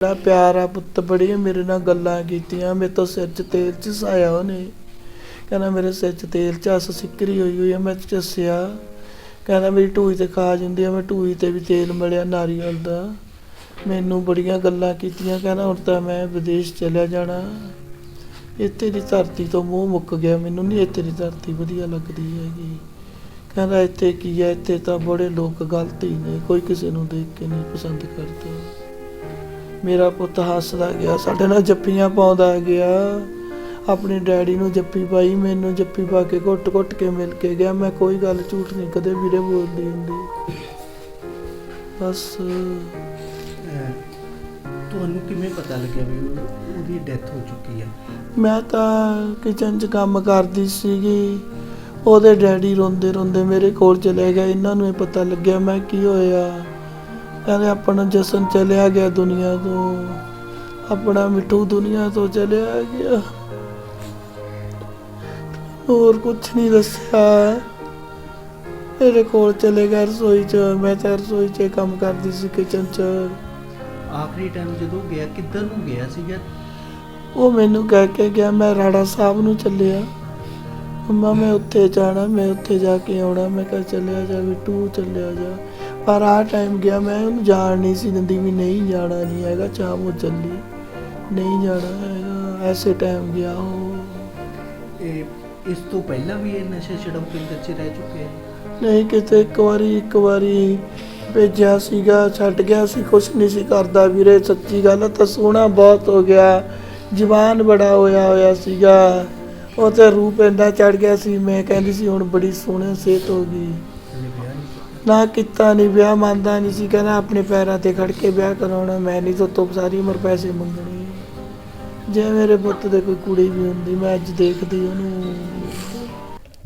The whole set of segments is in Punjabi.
ਬੜਾ ਪਿਆਰਾ ਪੁੱਤ ਬੜੀ ਮੇਰੇ ਨਾਲ ਗੱਲਾਂ ਕੀਤੀਆਂ, ਮੇਰੇ ਤੋਂ ਸਿਰ 'ਚ ਤੇਲ ਚਸਾਇਆ ਉਹਨੇ। ਕਹਿੰਦਾ ਮੇਰੇ ਸਿਰ 'ਚ ਤੇਲ ਚਸ ਸਿੱਕਰੀ ਹੋਈ ਹੋਈ ਆ, ਮੈਂ ਚਸਿਆ ਕਹਿੰਦਾ ਮੇਰੀ ਢੂਈ ਤੇ ਖਾਜ ਹੁੰਦੀ ਆ, ਮੈਂ ਟੂਈ ਤੇ ਵੀ ਤੇਲ ਮਲਿਆ ਨਾਰੀਅਲ ਦਾ। ਮੈਨੂੰ ਬੜੀਆਂ ਗੱਲਾਂ ਕੀਤੀਆਂ, ਕਹਿੰਦਾ ਹੁਣ ਤਾਂ ਮੈਂ ਵਿਦੇਸ਼ ਚਲਿਆ ਜਾਣਾ। ਇੱਥੇ ਦੀ ਧਰਤੀ ਤੋਂ ਮੂੰਹ ਮੁੱਕ ਗਿਆ ਮੈਨੂੰ, ਨਹੀਂ ਇੱਥੇ ਦੀ ਧਰਤੀ ਵਧੀਆ ਲੱਗਦੀ ਹੈਗੀ। ਕਹਿੰਦਾ ਇੱਥੇ ਕੀ ਹੈ ਇੱਥੇ ਤਾਂ ਬੜੇ ਲੋਕ ਗਲਤ ਹੀ ਨੇ, ਕੋਈ ਕਿਸੇ ਨੂੰ ਦੇਖ ਕੇ ਨਹੀਂ ਪਸੰਦ ਕਰਦਾ। ਮੇਰਾ ਪੁੱਤ ਹੱਸਦਾ ਗਿਆ ਸਾਡੇ ਨਾਲ ਜੱਫੀਆਂ ਪਾਉਂਦਾ ਗਿਆ। ਆਪਣੇ ਡੈਡੀ ਨੂੰ ਜੱਫੀ ਪਾਈ ਮੈਨੂੰ ਜੱਫੀ ਪਾ ਕੇ ਘੁੱਟ-ਘੁੱਟ ਕੇ ਮਿਲ ਕੇ ਗਿਆ। ਮੈਂ ਕੋਈ ਗੱਲ ਝੂਠ ਨਹੀਂ ਕਦੇ ਵੀਰੇ ਬੋਲਦੀ ਹੁੰਦੀ। ਬਸ। ਤੁਹਾਨੂੰ ਕਿਵੇਂ ਪਤਾ ਲੱਗਿਆ ਵੀ ਉਹ- ਉਹਦੀ ਡੈਥ ਹੋ ਚੁੱਕੀ ਹੈ? ਮੈਂ ਤਾਂ ਕਿਚਨ 'ਚ ਕੰਮ ਕਰਦੀ ਸੀਗੀ। ਉਹਦੇ ਡੈਡੀ ਰੋਂਦੇ ਰੋਂਦੇ ਮੇਰੇ ਕੋਲ ਚਲੇ ਗਏ। ਇਹਨਾਂ ਨੂੰ ਇਹ ਪਤਾ ਲੱਗਿਆ ਮੈਂ ਕੀ ਹੋਇਆ। ਕਹਿੰਦੇ ਆਪਣਾ ਜਸਨ ਚਲਿਆ ਗਿਆ ਦੁਨੀਆ ਤੋਂ। ਆਪਣਾ ਮਿੱਠੂ ਦੁਨੀਆ ਤੋਂ ਚਲਿਆ ਗਿਆ। ਹੋਰ ਕੁਝ ਨਹੀਂ ਦੱਸਿਆ। ਮੇਰੇ ਕੋਲ ਚਲੇ ਗਿਆ ਰਸੋਈ 'ਚ। ਮੈਂ ਤਾਂ ਰਸੋਈ 'ਚ ਕੰਮ ਕਰਦੀ ਸੀ ਕਿਚਨ 'ਚ। ਆਖਰੀ ਟਾਈਮ ਜਦੋਂ ਗਿਆ ਕਿੱਧਰ ਨੂੰ ਗਿਆ ਸੀਗਾ? ਉਹ ਮੈਨੂੰ ਕਹਿ ਕੇ ਗਿਆ ਮੈਂ ਰਾੜਾ ਸਾਹਿਬ ਨੂੰ ਚੱਲਿਆ। ਮੰਮਾ ਮੈਂ ਉੱਥੇ ਜਾਣਾ ਮੈਂ ਉੱਥੇ ਜਾ ਕੇ ਆਉਣਾ। ਮੈਂ ਕਿਹਾ ਚੱਲਿਆ ਜਾ ਵੀ ਤੂੰ ਚੱਲਿਆ ਜਾ। ਪਰ ਆ ਟਾਈਮ ਗਿਆ ਮੈਂ ਉਹਨੂੰ ਜਾਣ ਨਹੀਂ ਸੀ ਦਿੰਦੀ ਵੀ ਨਹੀਂ ਜਾਣਾ ਨਹੀਂ ਹੈਗਾ ਚਾਹ ਉਹ ਚੱਲੀ। ਨਹੀਂ ਜਾਣਾ ਹੈਗਾ ਐਸੇ ਟਾਈਮ ਗਿਆ ਉਹ। ਇਹ ਇਸ ਤੋਂ ਪਹਿਲਾਂ ਵੀ ਇਹ ਨਸ਼ਾ ਛਡਾਊ ਕੇਂਦਰ 'ਚ ਰਹਿ ਚੁੱਕੇ ਨਹੀਂ ਕਿਤੇ ਇੱਕ ਵਾਰੀ ਇੱਕ ਵਾਰੀ ਭੇਜਿਆ ਸੀਗਾ ਛੱਡ ਗਿਆ ਸੀ ਕੁਛ ਨਹੀਂ ਸੀ ਕਰਦਾ ਵੀਰੇ ਸੱਚੀ ਗੱਲ ਤਾਂ ਸੋਹਣਾ ਬਹੁਤ ਹੋ ਗਿਆ। ਜਵਾਨ ਬੜਾ ਹੋਇਆ ਹੋਇਆ ਸੀਗਾ। ਉਹ ਤੇ ਰੂਪ ਇੰਨਾ ਚੜ ਗਿਆ ਸੀ ਮੈਂ ਕਹਿੰਦੀ ਸੀ ਹੁਣ ਬੜੀ ਸੋਹਣੀ ਸਿਹਤ ਹੋ ਗਈ। ਨਾ ਕੀਤਾ ਨਹੀਂ ਵਿਆਹ ਮੰਨਦਾ ਨਹੀਂ ਸੀ ਕਹਿੰਦਾ ਆਪਣੇ ਪੈਰਾਂ ਤੇ ਖੜ ਕੇ ਵਿਆਹ ਕਰਾਉਣਾ ਮੈਂ ਨਹੀਂ ਤੋਂ ਸਾਰੀ ਉਮਰ ਪੈਸੇ ਮੰਗਣੇ। ਜੇ ਮੇਰੇ ਪੁੱਤ ਦੇ ਕੋਈ ਕੁੜੀ ਵੀ ਹੁੰਦੀ ਮੈਂ ਅੱਜ ਦੇਖਦੀ ਉਹਨੂੰ।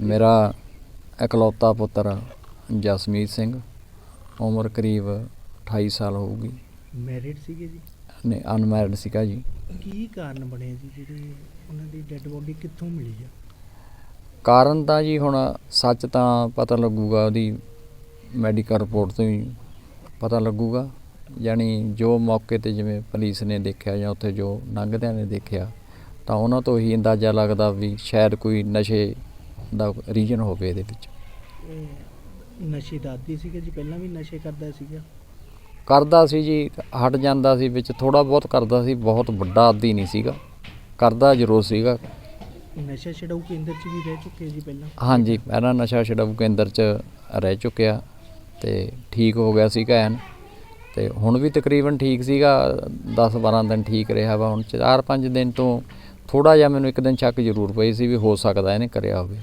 ਮੇਰਾ ਇਕਲੌਤਾ ਪੁੱਤਰ ਜਸਮੀਤ ਸਿੰਘ ਉਮਰ ਕਰੀਬ 28 ਸਾਲ ਹੋਊਗੀ। ਮੈਰਿਡ ਸੀਗੇ ਜੀ? ਨੇ ਅਨਮੈਰਿਡ ਸੀਗਾ ਜੀ। ਕੀ ਕਾਰਨ ਬਣਿਆ ਜੀ ਜਿਹੜੀ ਉਹਨਾਂ ਦੀ ਡੈੱਡ ਬੋਡੀ ਕਿੱਥੋਂ ਮਿਲੀ ਆ? ਕਾਰਨ ਤਾਂ ਜੀ ਹੁਣ ਸੱਚ ਤਾਂ ਪਤਾ ਲੱਗੂਗਾ ਉਹਦੀ ਮੈਡੀਕਲ ਰਿਪੋਰਟ ਤੋਂ ਹੀ ਪਤਾ ਲੱਗੂਗਾ। ਯਾਨੀ ਜੋ ਮੌਕੇ ਤੇ ਜਿਵੇਂ ਪੁਲਿਸ ਨੇ ਦੇਖਿਆ ਜਾਂ ਉੱਥੇ ਜੋ ਲੰਘਦਿਆਂ ਨੇ ਦੇਖਿਆ ਤਾਂ ਉਹਨਾਂ ਤੋਂ ਹੀ ਅੰਦਾਜ਼ਾ ਲੱਗਦਾ ਵੀ ਸ਼ਾਇਦ ਕੋਈ ਨਸ਼ੇ ਦਾ ਰੀਜਨ ਹੋਵੇ ਇਹਦੇ ਵਿੱਚ। ਨਸ਼ੇ ਦਾ ਆਦੀ ਸੀਗਾ ਜੀ ਪਹਿਲਾਂ ਵੀ ਨਸ਼ੇ ਕਰਦਾ ਸੀਗਾ? ਕਰਦਾ ਸੀ ਜੀ ਹਟ ਜਾਂਦਾ ਸੀ ਵਿੱਚ ਥੋੜਾ ਬਹੁਤ ਕਰਦਾ ਸੀ ਬਹੁਤ ਵੱਡਾ ਆਦੀ ਨਹੀਂ ਸੀਗਾ। ਕਰਦਾ ਜ਼ਰੂਰ ਸੀਗਾ। ਨਸ਼ਾ ਛਡਾਊ ਕੇਂਦਰ 'ਚ ਵੀ ਰਹਿ ਚੁੱਕੇ ਜੀ ਪਹਿਲਾਂ? ਹਾਂਜੀ ਪਹਿਲਾਂ ਨਸ਼ਾ ਛਡਾਊ ਕੇਂਦਰ 'ਚ ਰਹਿ ਚੁੱਕਿਆ। ਤੇ ਠੀਕ ਹੋ ਗਿਆ ਸੀਗਾ ਐਨ ਤੇ ਹੁਣ ਵੀ ਤਕਰੀਬਨ ਠੀਕ ਸੀਗਾ 10 12 ਦਿਨ ਠੀਕ ਰਿਹਾ ਵਾ। ਹੁਣ 4-5 ਦਿਨ ਤੋਂ ਥੋੜਾ ਜਿਹਾ ਮੈਨੂੰ ਇੱਕ ਦਿਨ ਸ਼ੱਕ ਜ਼ਰੂਰ ਪਈ ਸੀ ਵੀ ਹੋ ਸਕਦਾ ਇਹਨੇ ਕਰਿਆ ਹੋਵੇ।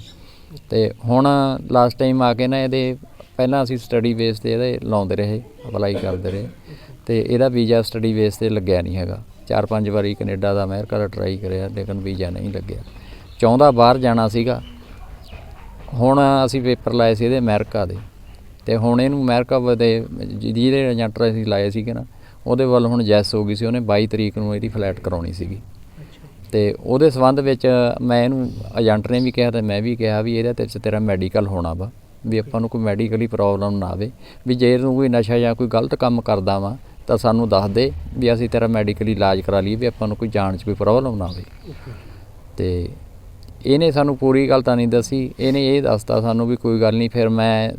ਤੇ ਹੁਣ ਲਾਸਟ ਟਾਈਮ ਆ ਕੇ ਨਾ ਇਹਦੇ ਪਹਿਲਾਂ ਅਸੀਂ ਸਟੱਡੀ ਬੇਸ ਤੇ ਇਹਦੇ ਲਾਉਂਦੇ ਰਹੇ ਅਪਲਾਈ ਕਰਦੇ ਰਹੇ। ਤੇ ਇਹਦਾ ਵੀਜ਼ਾ ਸਟੱਡੀ ਬੇਸ ਤੇ ਲੱਗਿਆ ਨਹੀਂ ਹੈਗਾ। ਚਾਰ ਪੰਜ ਵਾਰੀ ਕੈਨੇਡਾ ਦਾ ਅਮਰੀਕਾ ਦਾ ਟਰਾਈ ਕਰਿਆ, ਲੇਕਿਨ ਵੀਜ਼ਾ ਨਹੀਂ ਲੱਗਿਆ। ਚਾਹੁੰਦਾ ਬਾਹਰ ਜਾਣਾ ਸੀਗਾ। ਹੁਣ ਅਸੀਂ ਪੇਪਰ ਲਾਏ ਸੀ ਇਹਦੇ ਅਮਰੀਕਾ ਦੇ। ਤੇ ਹੁਣ ਇਹਨੂੰ ਅਮਰੀਕਾ ਦੇ ਜਿਹਦੇ ਏਜੰਟ ਅਸੀਂ ਲਾਏ ਸੀਗੇ ਨਾ ਉਹਦੇ ਵੱਲ ਹੁਣ ਜੈਸ ਹੋ ਗਈ ਸੀ ਉਹਨੇ 22 ਤਰੀਕ ਨੂੰ ਇਹਦੀ ਫਲਾਈਟ ਕਰਾਉਣੀ ਸੀਗੀ। ਤੇ ਉਹਦੇ ਸੰਬੰਧ ਵਿੱਚ ਮੈਂ ਇਹਨੂੰ ਏਜੰਟ ਨੇ ਵੀ ਕਿਹਾ ਤੇ ਮੈਂ ਵੀ ਕਿਹਾ ਵੀ ਇਹਦੇ ਤੇ ਤੇਰਾ ਮੈਡੀਕਲ ਹੋਣਾ ਵਾ ਵੀ ਆਪਾਂ ਨੂੰ ਕੋਈ ਮੈਡੀਕਲੀ ਪ੍ਰੋਬਲਮ ਨਾ ਆਵੇ ਵੀ ਜੇ ਇਹਨੂੰ ਕੋਈ ਨਸ਼ਾ ਜਾਂ ਕੋਈ ਗਲਤ ਕੰਮ ਕਰਦਾ ਵਾ ਤਾਂ ਸਾਨੂੰ ਦੱਸ ਦੇ ਵੀ ਅਸੀਂ ਤੇਰਾ ਮੈਡੀਕਲੀ ਇਲਾਜ ਕਰਾ ਲਈਏ ਵੀ ਆਪਾਂ ਨੂੰ ਕੋਈ ਜਾਣ 'ਚ ਕੋਈ ਪ੍ਰੋਬਲਮ ਨਾ ਆਵੇ। ਤੇ ਇਹਨੇ ਸਾਨੂੰ ਪੂਰੀ ਗੱਲ ਤਾਂ ਨਹੀਂ ਦੱਸੀ ਇਹਨੇ ਇਹ ਦੱਸਤਾ ਸਾਨੂੰ ਵੀ ਕੋਈ ਗੱਲ ਨਹੀਂ ਫਿਰ ਮੈਂ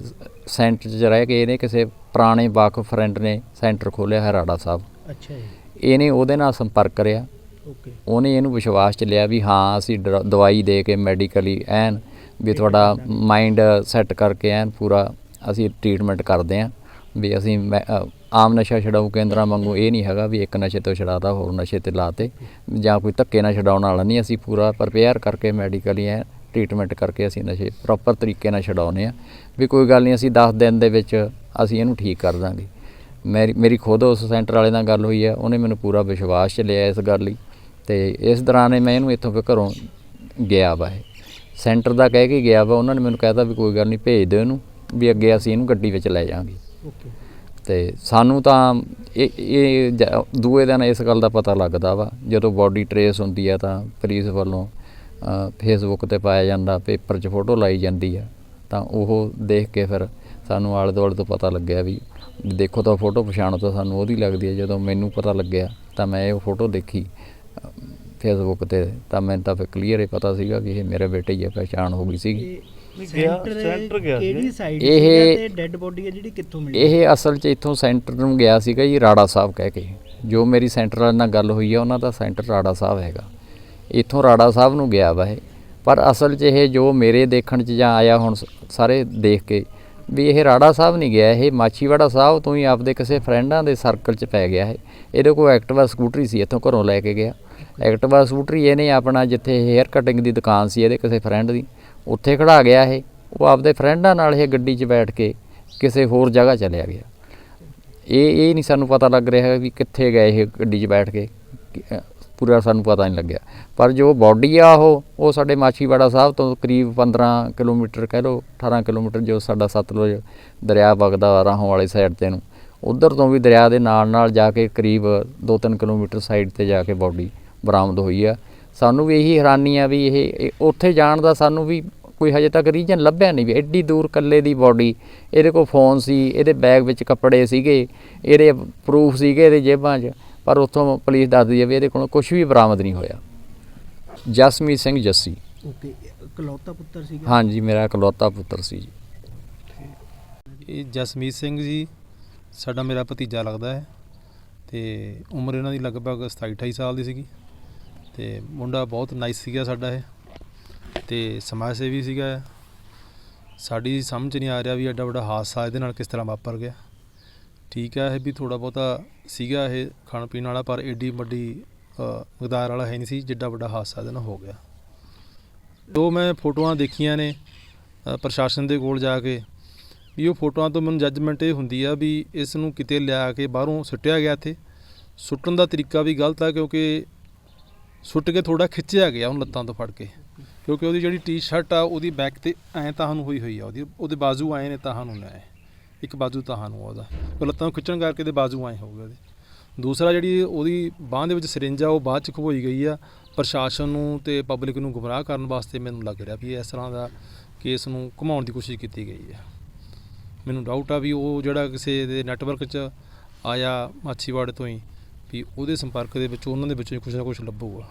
ਸੈਂਟਰ 'ਚ ਰਹਿ ਕੇ ਇਹਨੇ ਕਿਸੇ ਪੁਰਾਣੇ ਵਾਕਫ ਫਰੈਂਡ ਨੇ ਸੈਂਟਰ ਖੋਲ੍ਹਿਆ ਹੈ ਰਾੜਾ ਸਾਹਿਬ। ਅੱਛਾ ਜੀ। ਇਹਨੇ ਉਹਦੇ ਨਾਲ ਸੰਪਰਕ ਕਰਿਆ। ਓਕੇ। ਉਹਨੇ ਇਹਨੂੰ ਵਿਸ਼ਵਾਸ ਚ ਲਿਆ ਵੀ ਹਾਂ ਅਸੀਂ ਡ- ਦਵਾਈ ਦੇ ਕੇ ਮੈਡੀਕਲੀ ਐਨ ਵੀ ਤੁਹਾਡਾ ਮਾਈਂਡ ਸੈੱਟ ਕਰਕੇ ਐਨ ਪੂਰਾ ਅਸੀਂ ਟ੍ਰੀਟਮੈਂਟ ਕਰਦੇ ਆਂ ਵੀ ਅਸੀਂ ਮੈਂ- ਅ, ਆਮ ਨਸ਼ਾ ਛਡਾਊ ਕੇਂਦਰਾਂ ਵਾਂਗੂ ਇਹ ਨਹੀਂ ਹੈਗਾ ਵੀ ਇੱਕ ਨਸ਼ੇ ਤੋਂ ਛਡਾਤਾ ਹੋਰ ਨਸ਼ੇ ਤੇ ਲਾਤੇ। ਜਾਂ ਕੋਈ ਧੱਕੇ ਨਾਲ ਛਡਾਉਣ ਵਾਲਾ ਨਹੀਂ ਅਸੀਂ ਪੂਰਾ ਪ੍ਰਪੇਅਰ ਕਰਕੇ ਮੈਡੀਕਲੀ ਐ ਟ੍ਰੀਟਮੈਂਟ ਕਰਕੇ ਅਸੀਂ ਨਸ਼ੇ ਪ੍ਰੋਪਰ ਤਰੀਕੇ ਨਾਲ ਛਡਾਉਨੇ ਆ ਵੀ ਕੋਈ ਗੱਲ ਨਹੀਂ ਅਸੀਂ 10 ਦਿਨ ਦੇ ਵਿੱਚ ਅਸੀਂ ਇਹਨੂੰ ਠੀਕ ਕਰ ਦਾਂਗੇ। ਮੇਰੀ ਮੇਰੀ ਖੁਦ ਉਸ ਸੈਂਟਰ ਵਾਲੇ ਨਾਲ ਗੱਲ ਹੋਈ ਹੈ ਉਹਨੇ ਮੈਨੂੰ ਪੂਰਾ ਵਿਸ਼ਵਾਸ ਚ ਲਿਆ ਇਸ ਗੱਲ ਲਈ। ਤੇ ਇਸ ਦੌਰਾਨ ਮੈਂ ਇਹਨੂੰ ਇੱਥੋਂ ਫਿਰ ਘਰੋਂ ਗਿਆ ਵਾ ਇਹ। ਸੈਂਟਰ ਦਾ ਕਹਿ ਕੇ ਗਿਆ ਵਾ ਉਹਨਾਂ ਨੇ ਮੈਨੂੰ ਕਹਿਤਾ ਵੀ ਕੋਈ ਗੱਲ ਨਹੀਂ ਭੇਜ ਦਿਓ ਇਹਨੂੰ ਵੀ ਅੱਗੇ ਅਸੀਂ ਇਹਨੂੰ ਗੱਡੀ ਵਿੱਚ ਲੈ ਜਾਾਂਗੇ ਓਕੇ ਤੇ ਸਾਨੂੰ ਤਾਂ ਇਹ ਇਹ ਦੂਏ ਦਿਨ ਇਸ ਗੱਲ ਦਾ ਪਤਾ ਲੱਗਦਾ ਵਾ ਜਦੋਂ ਬਾਡੀ ਟਰੇਸ ਹੁੰਦੀ ਆ ਤਾਂ ਪੁਲਿਸ ਵੱਲੋਂ ਫੇਸਬੁੱਕ ਤੇ ਪਾਇਆ ਜਾਂਦਾ ਪੇਪਰ 'ਚ ਫੋਟੋ ਲਾਈ ਜਾਂਦੀ ਆ। ਤਾਂ ਉਹ ਦੇਖ ਕੇ ਫਿਰ ਸਾਨੂੰ ਆਲੇ ਦੁਆਲੇ ਤੋਂ ਪਤਾ ਲੱਗਿਆ ਵੀ ਦੇਖੋ ਤਾਂ ਫੋਟੋ ਪਛਾਣੋ ਤਾਂ ਸਾਨੂੰ ਉਹਦੀ ਲੱਗਦੀ ਹੈ ਜਦੋਂ ਮੈਨੂੰ ਪਤਾ ਲੱਗਿਆ ਤਾਂ ਮੈਂ ਇਹ ਫੋਟੋ ਦੇਖੀ ਫੇਸਬੁੱਕ ਤੇ ਤਾਂ ਮੈਨੂੰ ਤਾਂ ਫਿਰ ਕਲੀਅਰ ਹੀ ਪਤਾ ਸੀਗਾ ਵੀ ਇਹ ਮੇਰੇ ਬੇਟੇ ਹੀ ਹੈ ਪਹਿਚਾਣ ਹੋ ਗਈ ਸੀਗੀ। ਸੈਂਟਰ ਸੈਂਟਰ ਗਿਆ ਸੀ। ਕਿਹੜੀ ਸਾਈਡ ਇਹ- ਤੇ ਡੈੱਡ ਬੋਡੀ ਹੈ ਜਿਹੜੀ ਕਿੱਥੋਂ ਮਿਲੀ? ਇਹ ਅਸਲ 'ਚ ਇੱਥੋਂ ਸੈਂਟਰ ਨੂੰ ਗਿਆ ਸੀਗਾ ਜੀ ਰਾੜਾ ਸਾਹਿਬ ਕਹਿ ਕੇ। ਜੋ ਮੇਰੀ ਸੈਂਟਰ ਨਾਲ ਗੱਲ ਹੋਈ ਹੈ ਉਹਨਾਂ ਦਾ ਸੈਂਟਰ ਰਾੜਾ ਸਾਹਿਬ ਹੈਗਾ। ਇੱਥੋਂ ਰਾੜਾ ਸਾਹਿਬ ਨੂੰ ਗਿਆ ਵਾ ਇਹ। ਪਰ ਅਸਲ 'ਚ ਇਹ ਜੋ ਮੇਰੇ ਦੇਖਣ 'ਚ ਜਾਂ ਆਇਆ ਹੁਣ ਸ- ਸਾਰੇ ਦੇਖ ਕੇ ਵੀ ਇਹ ਰਾੜਾ ਸਾਹਿਬ ਨਹੀਂ ਗਿਆ, ਇਹ ਮਾਛੀਵਾੜਾ ਸਾਹਿਬ ਤੋਂ ਹੀ ਆਪਦੇ ਕਿਸੇ ਫਰੈਂਡਾਂ ਦੇ ਸਰਕਲ 'ਚ ਪੈ ਗਿਆ ਹੈ ਇਹਦੇ ਕੋਲ ਐਕਟਿਵਾ ਸਕੂਟਰੀ ਸੀ, ਇੱਥੋਂ ਘਰੋਂ ਲੈ ਕੇ ਗਿਆ। ਐਕਟਿਵਾ ਸਕੂਟਰੀ ਇਹਨੇ ਆਪਣਾ ਜਿੱਥੇ ਹੇਅਰ ਕਟਿੰਗ ਦੀ ਦੁਕਾਨ ਸੀ ਇਹਦੇ ਕਿਸੇ ਫਰੈਂਡ ਦੀ, ਉੱਥੇ ਖੜਾ ਗਿਆ ਇਹ। ਉਹ ਆਪਦੇ ਫਰੈਂਡਾਂ ਨਾਲ ਇਹ ਗੱਡੀ 'ਚ ਬੈਠ ਕੇ ਕਿਸੇ ਹੋਰ ਜਗ੍ਹਾ ਚਲਿਆ ਗਿਆ। ਇਹ ਇਹ ਨਹੀਂ ਸਾਨੂੰ ਪਤਾ ਲੱਗ ਰਿਹਾ ਵੀ ਕਿੱਥੇ ਗਏ ਇਹ ਗੱਡੀ 'ਚ ਬੈਠ ਕੇ ਪੂਰਾ ਸਾਨੂੰ ਪਤਾ ਨਹੀਂ ਲੱਗਿਆ। ਪਰ ਜੋ ਬਾਡੀ ਆ ਉਹ ਉਹ ਸਾਡੇ ਮਾਛੀਵਾੜਾ ਸਾਹਿਬ ਤੋਂ ਕਰੀਬ 15 ਕਿਲੋਮੀਟਰ ਕਹਿ ਲਓ 18 ਕਿਲੋਮੀਟਰ ਜੋ ਸਾਡਾ ਸਤਲੁਜ ਦਰਿਆ ਵਗਦਾ ਰਾਹੋਂ ਵਾਲੇ ਸਾਈਡ ਤੇ ਨੂੰ, ਉਧਰ ਤੋਂ ਵੀ ਦਰਿਆ ਦੇ ਨਾਲ ਨਾਲ ਜਾ ਕੇ ਕਰੀਬ 2-3 ਕਿਲੋਮੀਟਰ ਸਾਈਡ ਤੇ ਜਾ ਕੇ ਬਾਡੀ ਬਰਾਮਦ ਹੋਈ ਆ। ਸਾਨੂੰ ਵੀ ਇਹੀ ਹੈਰਾਨੀ ਆ ਵੀ ਇਹ ਇਹ ਉੱਥੇ ਜਾਣ ਦਾ ਸਾਨੂੰ ਵੀ ਕੋਈ ਹਜੇ ਤੱਕ ਰੀਜਨ ਲੱਭਿਆ ਨਹੀਂ ਵੀ ਐਡੀ ਦੂਰ ਕੱਲੇ ਦੀ ਬਾਡੀ ਇਹਦੇ ਕੋਲ ਫੋਨ ਸੀ, ਇਹਦੇ ਬੈਗ ਵਿੱਚ ਕੱਪੜੇ ਸੀਗੇ, ਇਹਦੇ ਪ੍ਰੂਫ ਸੀਗੇ ਇਹਦੇ ਜੇਬਾਂ 'ਚ। ਪਰ ਉੱਥੋਂ ਪੁਲਿਸ ਦੱਸਦੀ ਹੈ ਵੀ ਇਹਦੇ ਕੋਲ ਕੁਝ ਵੀ ਬਰਾਮਦ ਨਹੀਂ ਹੋਇਆ। ਜਸਮੀਤ ਸਿੰਘ ਜੱਸੀ। ਓਕੇ ਇਕਲੌਤਾ ਪੁੱਤਰ ਸੀਗਾ? ਹਾਂਜੀ ਮੇਰਾ ਇਕਲੌਤਾ ਪੁੱਤਰ ਸੀ ਜੀ। ਇਹ ਜਸਮੀਤ ਸਿੰਘ ਜੀ ਸਾਡਾ ਮੇਰਾ ਭਤੀਜਾ ਲੱਗਦਾ ਹੈ ਤੇ ਉਮਰ ਇਹਨਾਂ ਦੀ ਲਗਭਗ 27 28 ਸਾਲ ਦੀ ਸੀਗੀ ਤੇ ਮੁੰਡਾ ਬਹੁਤ ਨਾਈਸ ਸੀਗਾ ਸਾਡਾ ਇਹ ਤੇ ਸਮਾਜ ਸੇਵੀ ਸੀਗਾ। ਸਾਡੀ ਸਮਝ ਨਹੀਂ ਆ ਰਿਹਾ ਵੀ ਐਡਾ ਵੱਡਾ ਹਾਦਸਾ ਇਹਦੇ ਨਾਲ ਕਿਸ ਤਰ੍ਹਾਂ ਵਾਪਰ ਗਿਆ। ਠੀਕ ਹੈ ਇਹ ਵੀ ਥੋੜ੍ਹਾ ਬਹੁਤਾ ਸੀਗਾ ਇਹ ਖਾਣ ਪੀਣ ਵਾਲਾ ਪਰ ਐਡੀ ਵੱਡੀ ਅ, ਵਾਲਾ ਹੈ ਨਹੀਂ ਸੀ ਜਿੱਡਾ ਵੱਡਾ ਹਾਦਸਾ ਇਹਦੇ ਨਾਲ ਹੋ ਗਿਆ। ਜੋ ਮੈਂ ਫੋਟੋਆਂ ਦੇਖੀਆਂ ਨੇ ਪ੍ਰਸ਼ਾਸਨ ਦੇ ਕੋਲ ਜਾ ਕੇ ਵੀ ਉਹ ਫੋਟੋਆਂ ਤੋਂ ਮੈਨੂੰ ਜੱਜਮੈਂਟ ਇਹ ਹੁੰਦੀ ਆ ਵੀ ਇਸ ਨੂੰ ਕਿਤੇ ਲਿਆ ਕੇ ਬਾਹਰੋਂ ਸੁੱਟਿਆ ਗਿਆ ਇੱਥੇ। ਸੁੱਟਣ ਦਾ ਤਰੀਕਾ ਵੀ ਗਲਤ ਆ ਕਿਉਂਕਿ ਸੁੱਟ ਕੇ ਥੋੜਾ ਖਿੱਚਿਆ ਗਿਆ ਉਹਨੂੰ ਲੱਤਾਂ ਤੋਂ ਫੜ ਕੇ। ਕਿਉਂਕਿ ਉਹਦੀ ਜਿਹੜੀ ਟੀ-ਸ਼ਰਟ ਆ ਉਹਦੀ ਬੈਕ ਤੇ ਐਂ ਤਾਂ ਨੂੰ ਹੋਈ ਹੋਈ ਆ ਉਹਦੀ ਉਹਦੇ ਬਾਜ਼ੂ ਆਏ ਨੇ ਤਾਂ ਨੂੰ ਨੇ ਇੱਕ ਬਾਜ਼ੂ ਤਾਂ ਨੂੰ ਉਹਦਾ ਉਹ ਲੱਤਾਂ ਨੂੰ ਖਿੱਚਣ ਕਰਕੇ ਦੇ ਬਾਜ਼ੂ ਆਏ ਹੋ ਗਏ ਉਹਦੇ ਦੂਸਰਾ ਜਿਹੜੀ ਉਹਦੀ ਬਾਹ ਦੇ ਵਿੱਚ ਸਿਰਿੰਜ ਆ, ਉਹ ਬਾਅਦ ਚ ਖਬੋਈ ਗਈ ਆ। ਪ੍ਰਸ਼ਾਸਨ ਨੂੰ ਤੇ ਪਬਲਿਕ ਨੂੰ ਗੁੰਮਰਾਹ ਕਰਨ ਵਾਸਤੇ ਮੈਨੂੰ ਲੱਗ ਰਿਹਾ ਵੀ ਇਸ ਤਰ੍ਹਾਂ ਦਾ ਕੇਸ ਨੂੰ ਘੁਮਾਉਣ ਦੀ ਕੋਸ਼ਿਸ਼ ਕੀਤੀ ਗਈ ਹੈ। ਮੈਨੂੰ ਡਾਊਟ ਆ ਵੀ ਉਹ ਜਿਹੜਾ ਕਿਸੇ ਦੇ ਨੈਟਵਰਕ 'ਚ ਆਇਆ ਮਾਛੀਵਾੜੇ ਤੋਂ ਹੀ, ਵੀ ਉਹਦੇ ਸੰਪਰਕ ਦੇ ਵਿੱਚ, ਉਹਨਾਂ ਦੇ ਵਿੱਚੋਂ ਹੀ ਕੁਝ ਨਾ ਕੁਝ ਲੱਭੂਗਾ।